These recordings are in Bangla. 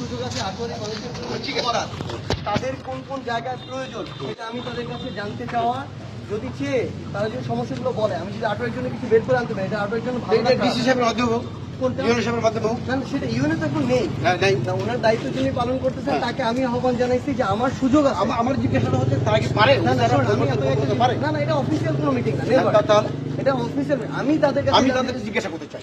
সুযোগ আছে জন্য করার। তাদের কোন কোন জায়গায় প্রয়োজন এটা আমি তাদের কাছে জানতে চাওয়া। যদি চেয়ে তারা যদি সমস্যাগুলো বলে আমি যদি আটোয়ারির জন্য কিছু বের করে আনতে পারি এটা আটোয়ারির জন্য ভালো ডিসি সাহেবের হ্যাঁ। তাকে আমি আহ্বান জানাইছি যে আমার সুযোগ আছে। আমার জিজ্ঞাসাটা হচ্ছে তারা কি পারে? না না এটা অফিসিয়াল কোনো মিটিং না তা- তা- তাহলে এটা অফিসিয়াল আমি তাদের আমি তাদেরকে জিজ্ঞাসা করতে চাই।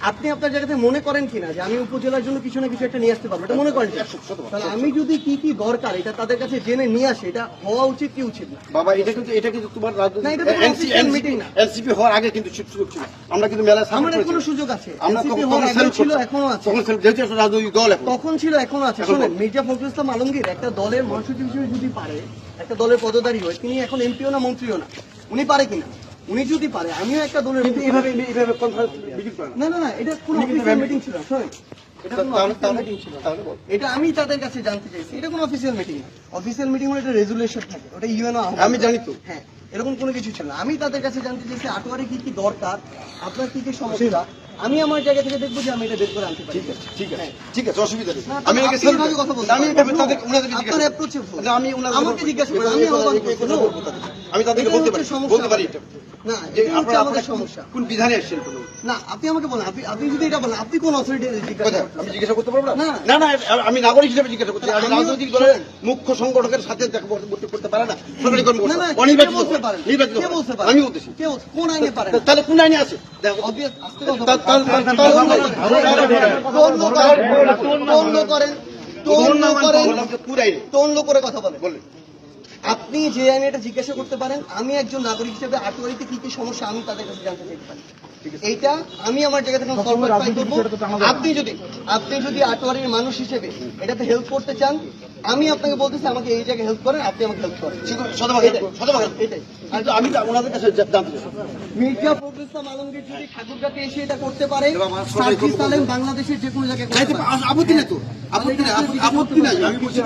আপনি আপনার জায়গাতে মনে করেন কিনা যে আমি উপজেলার জন্য কিছু না কিছু একটা নিয়ে আসতে পারব? এটা মনে করেন তাহলে আমি যদি কি কি দরকার এটা তাদের কাছে জেনে নিয়ে আসি এটা হওয়া উচিত কি উচিত না? বাবা এটা কিন্তু এটা কিন্তু তোমার না। এনসিপি হওয়ার আগে কিন্তু সুযোগ ছিল। আমরা কিন্তু মেলায় সাপোর্ট আমার এখনও সুযোগ আছে। হওয়ার ছিল এখনও আছে। তখন যেহেতু রাজনৈতিক দল তখন ছিল এখনও আছে। শোনেন মির্জা ফখরুল ইসলাম আলমগীর একটা দলের মহাসচিব হিসেবে যদি পারে একটা দলের পদধারী হয় তিনি এখন এমপিও না মন্ত্রীও না। উনি পারে কিনা? উনি যদি পারে আমিও একটা দলের কিন্তু এইভাবে এইভাবে কনফারেন্স মিটিং করে। না না না এটা কোনো উনি অফিসিয়াল মিটিং ছিল শোনেন। এটা আমি তাদের কাছে জানতে চাইছি এটা কোনো অফিসিয়াল মিটিং না। অফিসিয়াল মিটিং হলে এটা রেজুলেশন থাকে ওটা ইউএনও আমি জানি তো। হ্যাঁ এরকম কোনো কিছু ছিল না। আমি তাদের কাছে জানতে চাইছি আটোয়ারে কি কি দরকার আপনার কি কি সমস্যা? আমি আমার জায়গা থেকে দেখব যে আমি এটা বের করে আনতে পারি। ঠিক আছে ঠিক আছে। ঠিক আছে অসুবিধা নেই। আমি কথা বলতে আমি। তাদের আপনার জিজ্ঞাসা না, আমি ওনাদের আমাকে জিজ্ঞাসা আমি। আমি তাদেরকে বলতে পারি বলতে পারি না যে হচ্ছে আমাদের সমস্যা। কোন বিধানে এসেছেন বলুন? না আপনি আমাকে বলেন আপনি আপনি যদি এটা বলেন আপনি কোন অথরিটি জিজ্ঞাসা আমি জিজ্ঞাসা করতে পারব না? না। না আমি নাগরিক হিসেবে জিজ্ঞাসা করছি। আমি রাজনৈতিক দলের মুখ্য সংগঠকের সাথে করতে- পারে না। সরকারি কর্মকর্তা। অনির্বাচিত নির্বাচিত আমি বলতেছি কে কোন আইনে পারেন? তা- তাহলে কোন আইনে আছে? দেখো আস্তে কথা করেন, করেন, করে কথা বলেন। আপনি যে আইনে এটা জিজ্ঞাসা করতে পারেন আমি একজন নাগরিক হিসেবে আটোয়ারিতে কি কি সমস্যা আমি তাদের কাছে জানতে চাইতে পারি। এইটা আমি আমার জায়গা থেকে সলভ করব। আপনি যদি আপনি যদি আটোয়ারির মানুষ হিসেবে এটাতে হেল্প করতে চান আমি আপনাকে বলতেছি আমাকে এই জায়গায় হেল্প করেন আপনি আমাকে হেল্প করেন। আমি ওনাদের কাছে মির্জা ফখরুল ইসলাম আলমগীর যদি ঠাকুরগাতে এসে এটা করতে পারে সার্জিস আলম বাংলাদেশের যে কোনো জায়গায় আপত্তি নেই তো। আপত্তি নাই আপত্তি বলছি